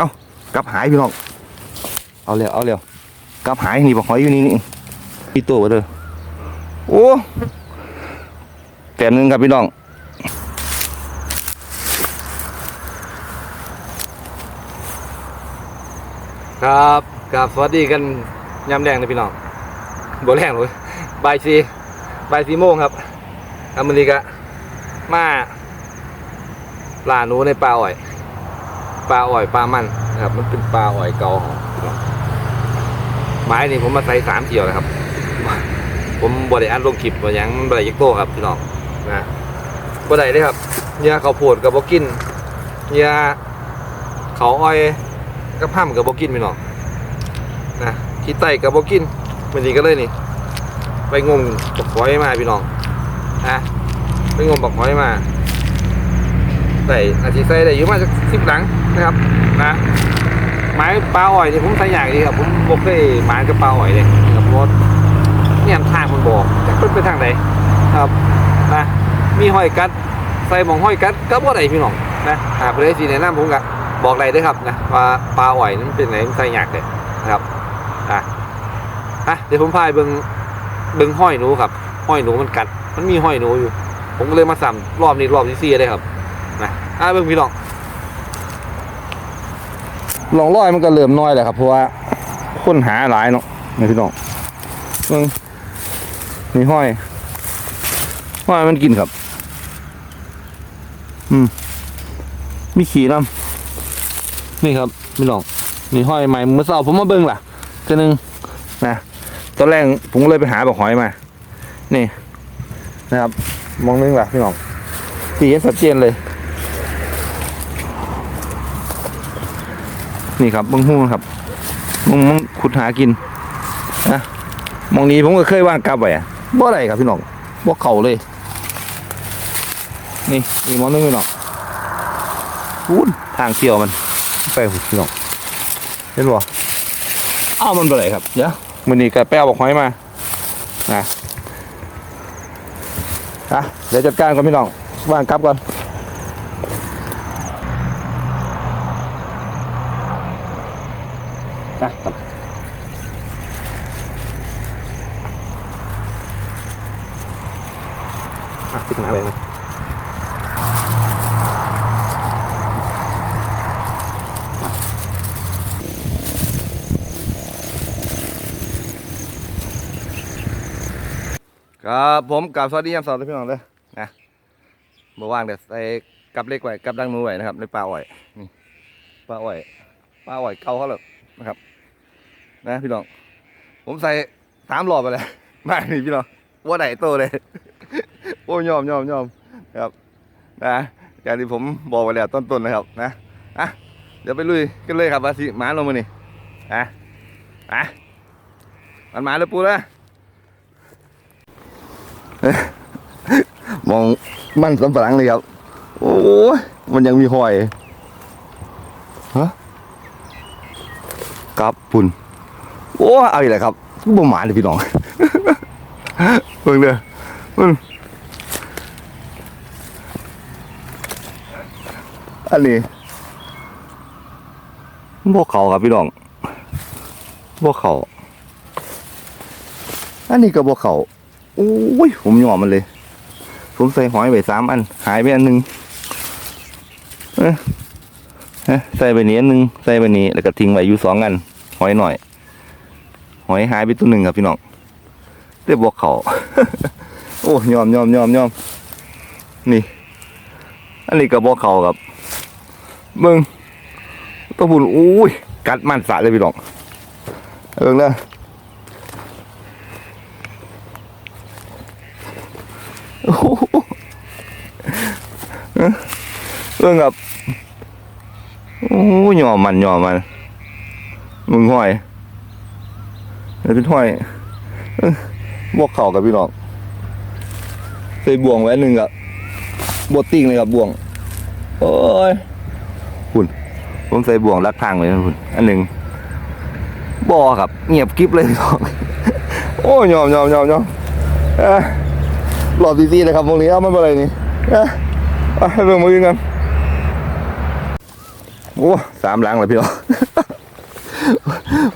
เอากลับหายพี่น้อง เอาเร็วเอาเร็วกลับหายนี่บอกหอยอยู่นี่นี่พี่ตัวเด้อโอ้แต้มหนึงครับพี่น้องครับกับสวัสดีกันยามแดงนะพี่น้องบ่แรงเลยบายสี่บ่ายสี่โมงครับ อเมริกามาล่าหนูในปลาอ้อย ปลาอ้อยปลามันนะครับ มันเป็นปลาอ้อยเกาของไม้นี่ผมมาใส่สามเที่ยวนะครับ ผมบ่ได้อันลงคลิปบ่หยังมันบ่ได้ยักโตครับพี่น้องนะบ่ได้เลยครับเหยื่อเขาโพดกับบ่กินเหยื่อเขาอ้อยกับห้ามกับบกินพี่น้องนะขี้ไตกับบกินมันนี้ก็เลยนี่ ไปงมบักหอยมาพี่น้องนะไปงมบักหอยมาใส่อาทิใส่ได้อยู่มาจากสิบหลัง นะครับนะไม้ปลาอ่อยนี่ผมใส่อย่างดีครับผมบอกเคยไม้กับปลาอ่อยเลยกับรถเนี่ยทางมันบอกจะเป็นไปทางไหนครับนะมีห้อยกัดใส่หมองห้อยกัดก็บ่ได้พี่น้องนะหาไปได้สีแนะนำผมกะบอกอะได้วยครับนะว่าปลาอ่อยนั้นเป็นไหนใส่หยากเลยนะครับอะอะเดี๋ยวผมพายเบิงเบิงห้อยหนูครับ ห้อยหนูมันกัด มันมีห้อยหนูอยู่ ผมก็เลยมาสั่มรอบนี้รอบที่สี่เลยครับนะอะเบิงพี่น้อง ลองร้อยมันก็เริ่มน้อยแหละครับเพราะว่าคนหาหลายเนาะนี่พี่น้องเบิ่งมีห้อยห้อยมันกินครับ อืมมีขี่น้ำนี่ครับพี่น้องนี่ห้อยใหม่เมื่อเช้าผมมาเบิ่งล่ะตัวหนึงนะตอนแรกผมก็เลยไปหาบอกหอยมา นี่ นะครับ มองนึงล่ะพี่น้องสีเห็นชัดเจนเลย นี่ครับบิ้งหูครับมึงมึงขุดหากินนะมองนี้ผมก็เคยว่างกลับไว้อะบ่อะไรครับพี่น้องบ่เข่าเลย นี่อีกมองนึงพี่น้องพูนทางเที่ยวมันไปพี่น้องเห็นบ่อ้าวมันบ่อะไรครับเดี๋ยวมื้อนี้ก็ไปเอาบอกหอยมานะอะเดี๋ยวจัดการก่อนพี่น้องว่างกลับก่อน นะครับอะปิดหนาเลยนะครับผมกับสวัสดียามสาร์ทุกพี่น้องเลยนะเมื่อวานเดี๋ยวใส่กับเล็กไว้กับดังนูไว้นะครับในปลาอ้อยนี่ปลาอ้อยปลาอ้อยเก่าเขาเลย นะครับ นะพี่น้อง ผมใส่สามรอบไปเลยมานี่พี่น้องว่าไหนโตเลย โอ้ยอมยอมยอมครับนะอย่างที่ผมบอกไปแล้วต้นๆนะครับนะอะเดี๋ยวไปลุยกันเลยครับว่าสิหมาลงมานี่นะอะมันหมาเลยปูนะมองมันสำปะหลังเลยครับ โอ้ยมันยังมีหอยฮะ ปุ่นโอ้เอาอีกแล้วครับบ่หมาเลยพี่น้องเบิ่งเด้อมึงอันนี้บ่เขาครับพี่น้องบ่เขาอันนี้ก็บ่เขาโอ้ย ผมหยอมมันเลย ผมใส่หอยไปสามอัน หายไปอันหนึ่งใส่ไปนี้อันหนึ่งใส่ไปนี้แล้วก็ทิ้งไว้อยู่สองอัน หอยหน่อย หอยหายไปตัวหนึ่งครับพี่น้องเรียบบอกเขาโอ้ยอมยอมยอมยอมนี่ อันนี้ก็บอกเขาครับมึงตัวบุญอุ้ยกัดมันสะเลยพี่น้องเอิงเลยโอ้โหเอ้อเอิงครับโอ้ยยอมมันยอมมัน มึงห้อยเดี๋ยวเป็นห้อยบวกเข่ากับพี่น้องใส่บ่วงไว้หนึ่งกับบวติ้งเลยครับบ่วง โอ้ยคุณผมใส่บ่วงรัดทางไว้คุณอันหนึ่งบอครับ เงียบกริบเลยพี่น้องโอ้ยยอมยอมยอมยอมเอ้ยรอบดีๆเลยครับตรงนี้เอาไม่เป็นไรนี่เอ้ยเอาให้เรื่องมือกันโอ้สามหลังเลยพี่น้อง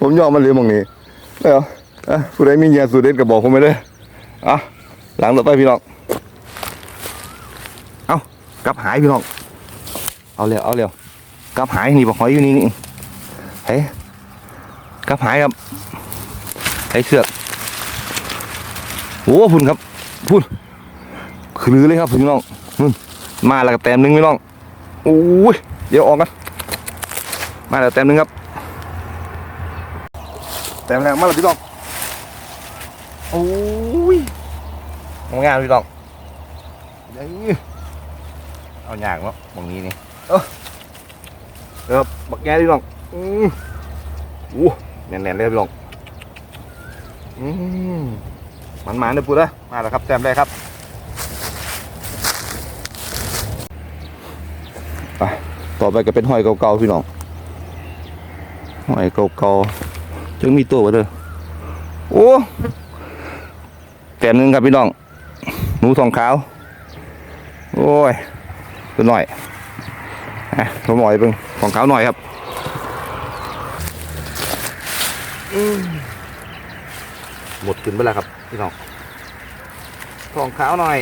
ผมยอมมันเลยมองนี้เอ้าอะผู้ใดมีเงียสูตรเด็ดก็บอกผมไปเลยอะหลังต่อไปพี่น้องเอากลับหายพี่น้องเอาเร็วเอาเร็วกลับหายนี่บอกหอยอยู่นี่นี่เฮ้ยกลับหายครับไอ้เสือกโอ้พุ่นครับพุ่นคือเลยครับพี่น้องพุ่นมาแล้วก็แต้มหนึงพี่น้องโอ้ยเดี๋ยวออกกันมาแล้วแต้มหนึงครับ แต้มแรงมากเลยพี่น้องโอ้ยงานพี่น้องเอ้ยเอาหยากเนาะตรงนี้นี่เออเออบักแง่พี่น้องอืออู้แน่นๆเลยพี่น้องอืมมันมาเนี่ยปูนะมาแล้วครับแต้มแรกครับไปต่อไปก็เป็นหอยเก่าๆพี่น้องหอยเก่าๆ จึงมีตัววะเด้อโอ้แต่หนึ่งครับพี่น้อง หนูทองขาว โอ้ยตัวหน่อยอะตัวหน่อยเพิ่งทองขาวหน่อยครับหมดขึ้นไปแล้วครับพี่น้องทองขาวหน่อย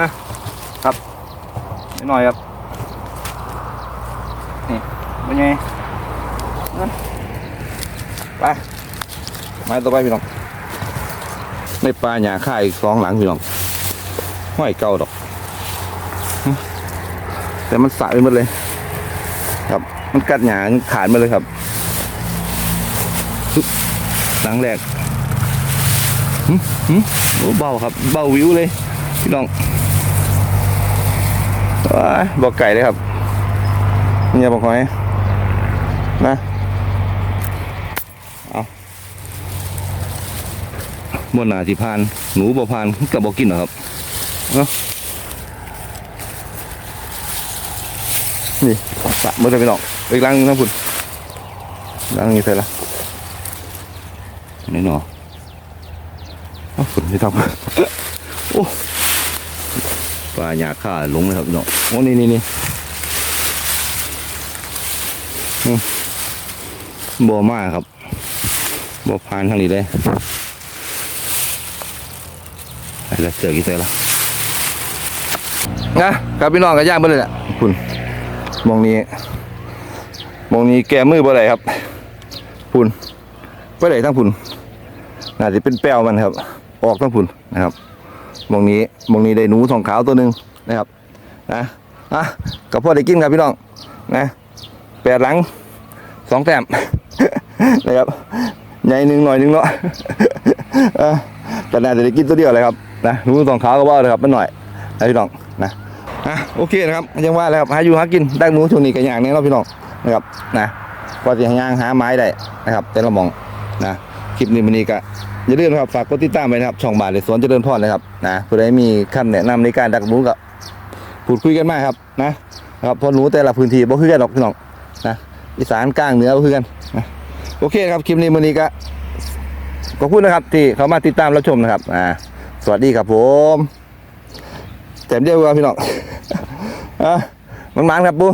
อะ นิดหน่อยครับ นี่เป็นไงไปไม้ต่อไปพี่น้องในปลาหยาค่าอีกสองหลังพี่น้องห้อยเก่าดอก แต่มันสะไปหมดเลย ครับ มันกัดหยาขาดหมาเลยครับ หลังแรกหึหึโอ้เบาครับ เบาวิวเลย พี่น้อง บอกไก่เลยครับเนี่ยบอกหอยนะเอาบนหนาสิพาน หนูบ่พานกับบอกกินเหรอครับเนาะนี่ปะเมื่อไรไปน้องอีกลังนึงนะคุณลังนี้ใส่ละนี่หนอเอาคุณไม่ทำโอ้ ปลาหยาค่าหลงเลยครับพี่น้องโอ้นี่นี่นี่อืมบ่มาครับบ่พานทางนี้เลยไอ้ละเสือกี่เสือละนะครับพี่น้องก็ย่างไปเลยแหละคุณมองนี้มองนี้แกมือบ่ไรครับพุ่นบ่ไรทั้งพุ่นน่าจะเป็นแป้วมันครับ ออกทั้งพุ่นนะครับ มองนี้มองนี้ได้หนูทองขาวตัวหนึ่งนะครับนะอะกับพ่อได้กินครับพี่น้องนะแปดหลังสองแต้มนะครับใหญ่หนึ่งหน่อยหนึ่งเนาะแต่น่าจะได้กินตัวเดียวเลยครับนะหนูทองขาวก็ว่าเลยครับมันหน่อยนะพี่น้องนะอะโอเคนะครับยังว่าแล้วครับหาอยู่หากินได้หนูช่วงนี้กันอย่างนี้เนาะพี่น้องนะครับนะกว่าจะหาย่างหาไม้ได้นะครับ แต่ละมองนะคลิปนี้มันนี้ก็ อย่าลืมนะครับฝากกดติดตามไว้นะครับ ช่องบาทในสวนเจริญพรนะครับนะเพื่อให้มีคำแนะนำในการดักหนูกับพูดคุยกันมากครับนะครับพอหนูแต่ละพื้นที่บ่คือกันหรอกพี่น้องนะอีสานกลางเหนือบ่คือกันนะโอเคครับคลิปนี้มื้อนี้ก็ขอบคุณนะครับ ที่เขามาติดตามรับชมนะครับอ่าสวัสดีครับผมแต้มเดียวกันพี่น้องอะมันมันครับปู